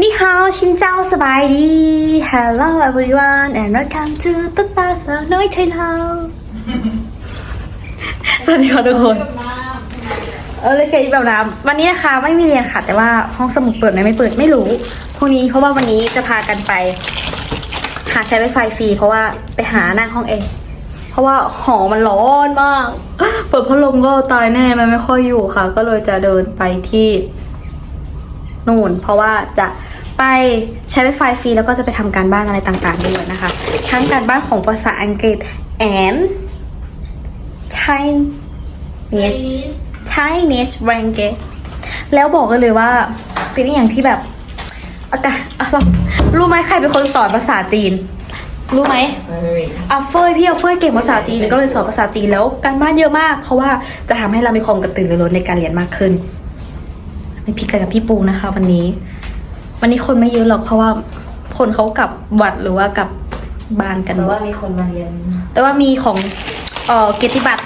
นี่ฮาวชินเจ้าสบายดี Hello everyone and welcome to ตุ๊กตาสาวน้อยไทยเราสวัสดีค่ะทุกคน เออเลยเคยแบบน้ำวันนี้นะคะไม่มีเรียนค่ะ แต่ว่าห้องสมุดเปิดไหมไม่เปิดไม่รู้พรุ่งนี้เพราะว่าวันนี้จะพากันไป หาใช้ไวไฟฟรีเพราะว่าไปหานั่งห้องเอง เพราะว่าหอมันร้อนมาก เปิดพัดลมก็ตายแน่มันไม่ค่อยอยู่ค่ะ ก็เลยจะเดินไปที่ นู่น เพราะว่าจะไปใช้ไวไฟฟรีแล้วก็จะไปทำการบ้านอะไรต่างๆด้วยนะคะ ทั้งการบ้านของภาษาอังกฤษ and Chinese Chinese language แล้วบอกกันเลยว่าเป็นอย่างที่แบบอากาศอะเรารู้ไหมใครเป็นคนสอนภาษาจีน รู้ไหมอาเฟยพี่อาเฟยเก่งภาษาจีนก็เลยสอนภาษาจีนแล้วการบ้านเยอะมากเพราะว่าจะทำให้เรามีความกระตือรือร้นในการเรียนมากขึ้น ไม่พี่กันกับพี่ปูนะคะ วันนี้ วันนี้คนไม่เยอะหรอกเพราะว่าคนเขากลับวัดหรือว่ากลับบ้านกันแต่หมว่าดมีคนมาเรียน แต่ว่ามีของเอ่อเกียรติบัตร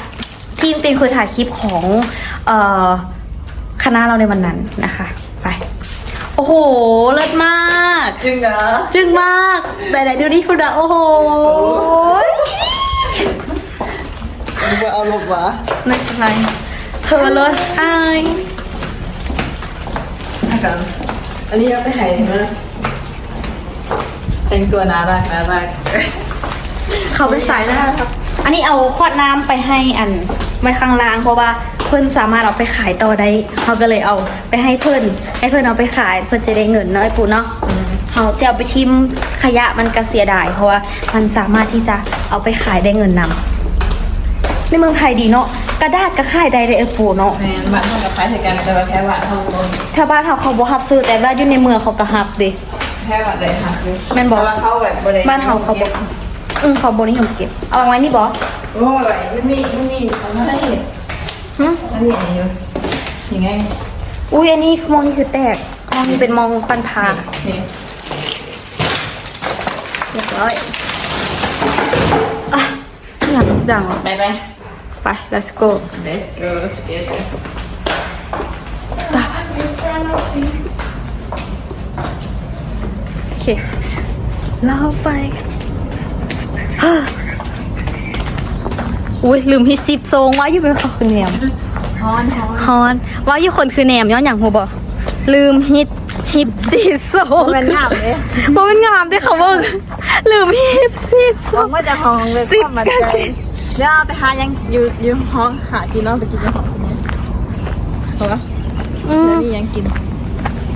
ที่จริงๆเคยถ่ายคลิปของเอ่อคณะเราในวันนั้นนะคะ ไป โอ้โห เลิศมาก จริงเหรอจึงมากไหนๆดูนี่คุณอะโอ้โหมึงไปเอาลงวะไม่เป็นไรเธอเลยไอาย กัน อันนี้เอาไปให้มาแต่งตัวน่ารักน่ารักเขาเป็นสายหน้าครับอันนี้เอาขวดน้ำไปให้อันไว้ข้างล่างเพราะว่าเพื่อนสามารถเอาไปขายต่อได้เขาก็เลยเอาไปให้เพื่อนให้เพื่อนเอาไปขายเพื่อนจะได้เงินเนาะไอ้ปูเนาะเขาจะเอาไปทิมขยะมันก็เสียดายเพราะว่ามันสามารถที่จะเอาไปขายได้เงินนำในเมืองไทยดีเนาะ กระดาษก็ขายได้เลยไอ้ปูเนาะแม่บ้านเท่ากับไฟใส่กันแต่ว่าแค่ว่าเท่าคนถ้าบ้านเขาเขาบ่ฮับซื้อแต่ว่าอยู่ในเมืองเขาก็ฮับเดิแค่ว่าได้หักอยู่แม่นบอก แต่ว่าเขาแบบบ่ได้บ้านเขาเขาบอกอืมเขาบ่นิยมเก็บ เอาไว้นี่บอโอ้ยมันมีมันมีเอามาให้เห็นหึมันมีอะไรอยู่ยังไงอุ้ยอันนี้มองนี่คือแตกมองนี่เป็นมองปันพานี่เรียบร้อยอะหนังดังเหรอไปไป ไป let's go let's go together โอเคเราไปกันฮ่าอุ้ยลืมฮิตซิปโซงว่าอยู่เป็นคนคือแหนมฮอนฮอนฮอนว่าอยู่คนคือแหนมย้อนอย่างหัวบอลืมฮิตฮิปซีโซงเป็นงามเลยบ่เป็นงามได้ค่ะเบิ่งลืมฮิปซีโซห้องงว่าจะห้องเลยสิบความมันใจ เดี๋ยวเอาไปหายังอยู่อยู่ห้องขาจีนน้องไปกินในห้องสิเนี่ยเหรออืแล้วมนี่ยังกิน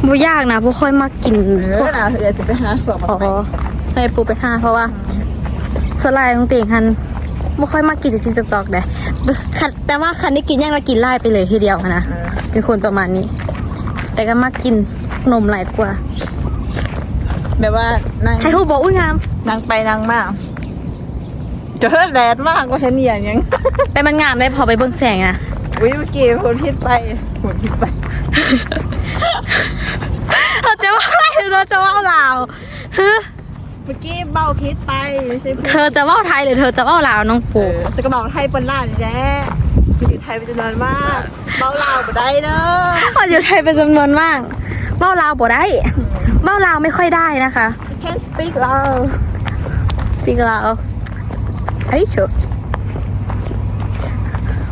บ่ยากนะบ่ค่อยมากินเออนะเดี๋ยวจะไปหาสวมอ๋อมาไปให้ปูไปห้าเพราะว่าสลายของเตียงคันบ่ค่อยมากินจริงๆตอกๆเด้คันแต่ว่าคันได้กินย่างละกินไล่ไปเลยทีเดียวอะนะเป็นคนประมาณนี้ แต่ก็มากินนมหลายกว่า แบบว่านั่งให้ฮู้บอกอุ้ยงามนั่งไปนั่งมาเจอแดดมากว่าเห็นอย่างยังแต่มันงามได้พอไปเบิ่งแสงนะอุ้ยเมื่อกี้คนพิดไปคนพิดไปเราจะว่าอะไรหรือเราจะว่าลาวฮะเมื่อกี้เบาพิษไปไม่ใช่เธอจะว่าไทยหรือเธอจะว่าลาวน้องเอปูอสกระบอกไทยปนล่านี่แหละอยู่ไทยเป็นจำนวนมากเบาลาวบ่ได้เด้อคนอยู่ไทยเป็นจำนวนมากเบ้าลาวบ่ได้เบ้าลาวไม่ค่อยได้นะคะ can speak ลา ว speak ลาว Are you sure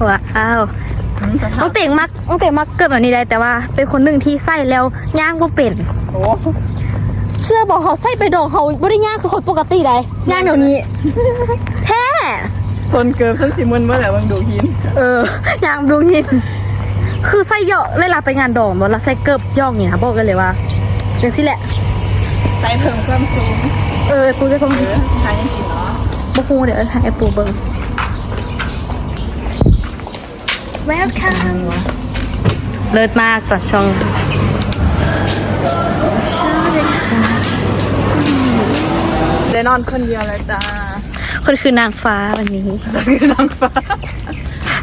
ว้าวน้องเต่งมักน้องเต่งมักเกิดแบบนี้ได้แต่ว่า เป็นคนหนึ่งที่ใส่แล้วย่างบ่เป็นโอ้เสื้อบอกเขาใส่ไปดองเขาบ่ได้ย่างคือคนปกติได้ย่างเดี๋ยวนี้ แท้จนเกินเพิ่งสิมันเมื่อไหร่วังดูหิน เออย่างดูหิน คือใส่เหยาะเวลาไปงานดองบ่แล้วใส่เกิบย่องอย่างนี้นะบอกกันเลยว่าจังสิแหละใส่เพิ่มความสูงเออกูจะคงเออหายังกินเนาะ บ่ฮู้เดี๋ยวให้ไอ้ปูเบิ่ง Welcome เลิศมากต่อช่องได้นอนคนเดียวแล้วจ้าคนคือนางฟ้าวันนี้คือนางฟ้า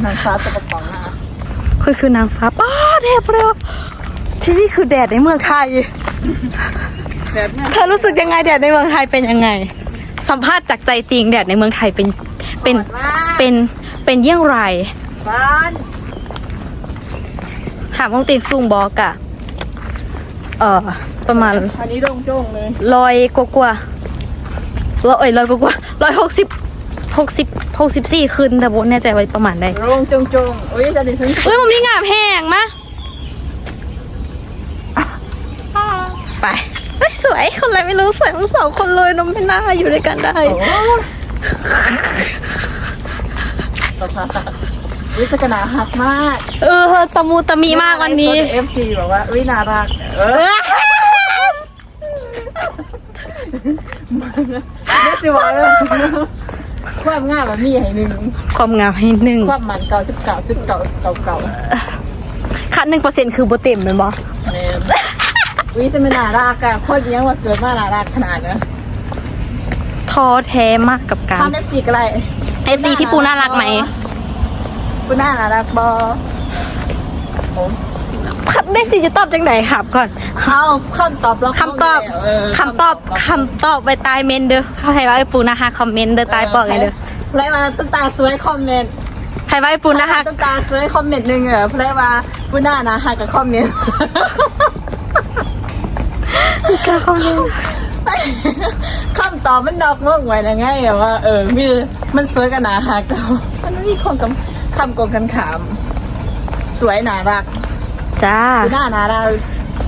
นางฟ้าตะกระป๋องอะคนคือนางฟ้าป้าแดดเร็วที่นี่คือแดดในเมืองไทยแบบนี้เธอรู้สึกยังไงแดดในเมืองไทยเป็นยังไง สัมภาษณ์จากใจจริงแดดในเมืองไทยเป็นเป็นเป็นเป็นเยี่ยงไรบ้านถามวงเตียงสูงบอกอะเอ่อประมาณอันนี้โล่งโจ้งเลยร้อยกว่าๆร้อยเอ้ยร้อยกว่าๆร้อยหกสิบหกสิบหกสิบสี่คืนแต่โบแน่ใจไว้ประมาณใดโล่งโจ้งโจ้งอุ้ยจะดิฉันเอ้ยมันมีงามแห้งมาไปเฮ้ย สวย คนอะไรไม่รู้สวยทั้งสองคนเลยน้องไม่น่าอยู่ด้วยกันได้โอ้สภาพวิสกนาหักมากเออตะมูตะมีมากวันนี้เอฟซีบอกว่าอุ้ยน่ารักเออเออเรียกสิว่าเลยความง่ายแบบมีให้หนึ่งความงามให้หนึ่งความมันเก่าสิบเก่าจุดเก่าเก่าเก่าคัดหนึ่งเปอร์เซ็นต์คือโบเต็มเป็นบอแม่ อุ้ยจะไม่น่ารักอะคนเลี้ยงว่าเกิดมาน่ารักขนาดเนี้ยท้อแท้มากกับการทำเอฟซีก็ได้เอฟซีพี่ปูน่ารักไหมปูน่ารักบอผมได้สิจะตอบจังไหนครับก่อน เอาคำตอบเราคำตอบเคำตอบคำตอบไปตายเมนเด้อใครว่าไอ้ปูนะคะคอมเมนต์เด้อตายบอกเลยเด้อเพราะว่าตุ๊กตาสวยคอมเมนต์ใครว่าไอ้ปูนะคะตุ๊กตาสวยคอมเมนต์หนึ่งเหรอเพราะว่าปูน่านะฮะกับคอมเมนต์ ก็คอมเมนต์คำตอบมันดอกงงไว้นะไงอะว่า เออมีมันสวยกันหนาหักเรามันไม่มีคนกับคำโกงกันขาม สวยน่ารักจ้าปูน่าน่ารัก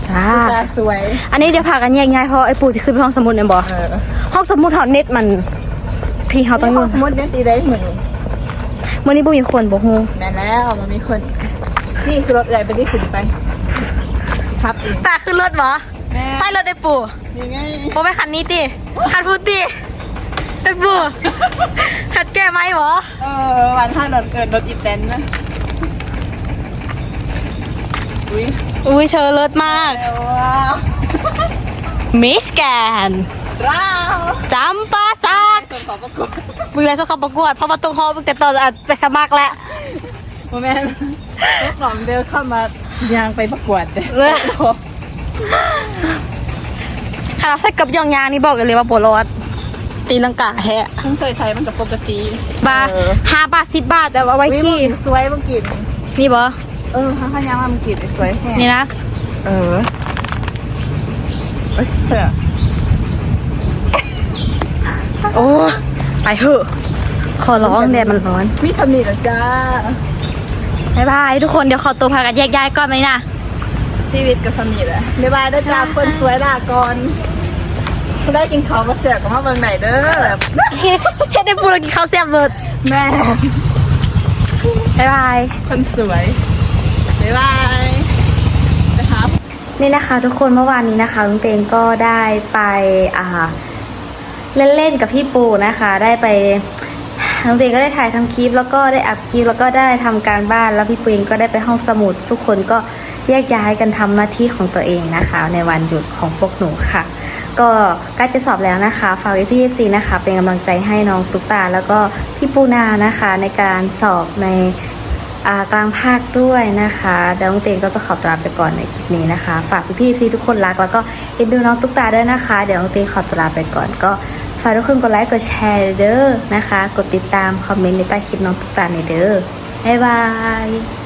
จ้าตุ๊กตาสวย อันนี้เดี๋ยวพากันแยกย้ายเพราะไอ้ปูจะขึ้นไปห้องสมุดเนี่ยบอเออห้องสมุดหอเน็ตมันพี่เขาต้องอนี่ยู่พอสมมติเนี่ยตีได้เหมือนเมื่อนี้ปูมีคนบอกฮูแม่แล้วมันมีคน นี่คือรถอะไรไปที่ขึ้นไปครับอีกตาขึ้นรถบอแม่ ใช่รถไอ้ปูยังไงโอไปคันนี้ติคันพูดติไอ้ปูคันแก้ไหมบอเออวันท่ารถเกิดรถอีแตนนะอุ้ยอุ้ยเชอรถมากว้าวมิสแกนร้าวจำปาสักส่งขอประกวดมึงเลยสักคำประกวดเพราะว่าตุ้งฮอมึงแต่ตอนอะไปสมัครแล้วโมแม่นรถหลอมเดินเข้ามาจียางไปประกวดเลยเออ ขนาดใส่กับยองยางนี่บอกกันเลยว่าปวดรถตีลังกาแฮะเพิ่งเคยใช้มันกับปกติบาเออ ห้าบาทสิบบาทแต่ว่าไว้วิที่มึงสวยมึงกิน นี่บอเออข้างข้างยางว่ามึงกินสวยแค่นี่นะเออเอ้ยเสื้อโอ้ไปเถอะขอร้องแดดมันร้อน มีสำนีเหรอจ้าบายบายทุกคนเดี๋ยวขอตัวพากันแยกย้ายก่อนไหมนะ ชีวิตกับสำนีแหละบ๊ายบายนะจ้าคนสวยลาก่อนคุณได้กินข้าวมาเสียกับมาเบิ่งไหนเด้อแบบเฮ็ดเฮ็ดได้ปูแล้วกินข้าวแซ่บเลยแม่บายบายคนสวยบ๊ายบายนะครับนี่นะคะ ทุกคนเมื่อวานนี้นะคะลุงเตงก็ได้ไปอ่าเล่นๆกับพี่ปูนะคะ ได้ไปลุงเตงก็ได้ถ่ายทำคลิปแล้วก็ได้อัดคลิปแล้วก็ได้ทำการบ้านแล้วพี่ปูเองก็ได้ไปห้องสมุด ทุกคนก็ แยกย้ายกันทำหน้าที่ของตัวเองนะคะ ในวันหยุดของพวกหนูค่ะ ก็ใกล้จะสอบแล้วนะคะ ฝากไว้พี่ซีนะคะ เป็นกำลังใจให้น้องตุ๊กตา แล้วก็พี่ปูนานะคะ ในการสอบในกลางภาคด้วยนะคะเดี๋ยวน้องเตงก็จะขอตัวลาไปก่อนในคลิปนี้นะคะ ฝากพี่ๆทุกคนรัก แล้วก็เอ็นดูน้องตุ๊กตาด้วยนะคะ เดี๋ยวน้องเตงขอตัวลาไปก่อนก็ฝากทุกคนกดไลค์กดแชร์เด้อนะคะ กดติดตามคอมเมนต์ในใต้คลิปน้องตุ๊กตาในเด้อบ๊ายบาย